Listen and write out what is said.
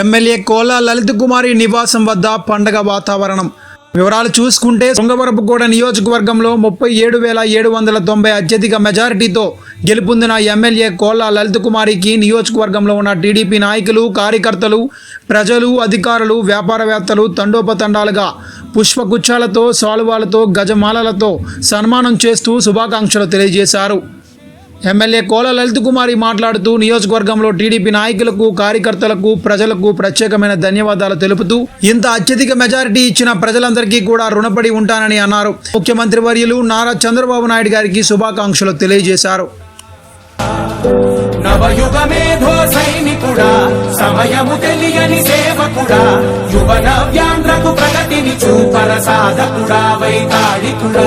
MLA Kola Lalit కుమారి నివాసం వద్ద పండగ వాతావరణం. వివరాలు చూసుకుంటే శృంగవరపుకోట నియోజకవర్గంలో ముప్పై ఏడు వేల ఏడు వందల తొంభై అత్యధిక మెజారిటీతో గెలుపొందిన ఎమ్మెల్యే కోలా లలిత్ కుమారికి నియోజకవర్గంలో ఉన్న టీడీపీ నాయకులు కార్యకర్తలు ప్రజలు అధికారులు వ్యాపారవేత్తలు తండోపతండాలుగా పుష్పగుచ్చాలతో సాలువాలతో గజమాలలతో సన్మానం చేస్తూ శుభాకాంక్షలు తెలియజేశారు. ఎమ్మెల్యే కోల లలిత్ కుమారి మాట్లాడుతూ నియోజకవర్గంలో టీడీపీ నాయకులకు కార్యకర్తలకు ప్రజలకు ప్రత్యేకమైన ధన్యవాదాలు తెలుపుతూ ఇంత అత్యధిక మెజారిటీ ఇచ్చిన ప్రజలందరికీ కూడా రుణపడి ఉంటానని అన్నారు. ముఖ్యమంత్రి వర్యులు నారా చంద్రబాబు నాయుడు గారికి శుభాకాంక్షలు తెలియజేశారు. సమయము తెలియని సేవకుడా ప్రగతిని చూపర సాధకుడా వైతాళికుడా.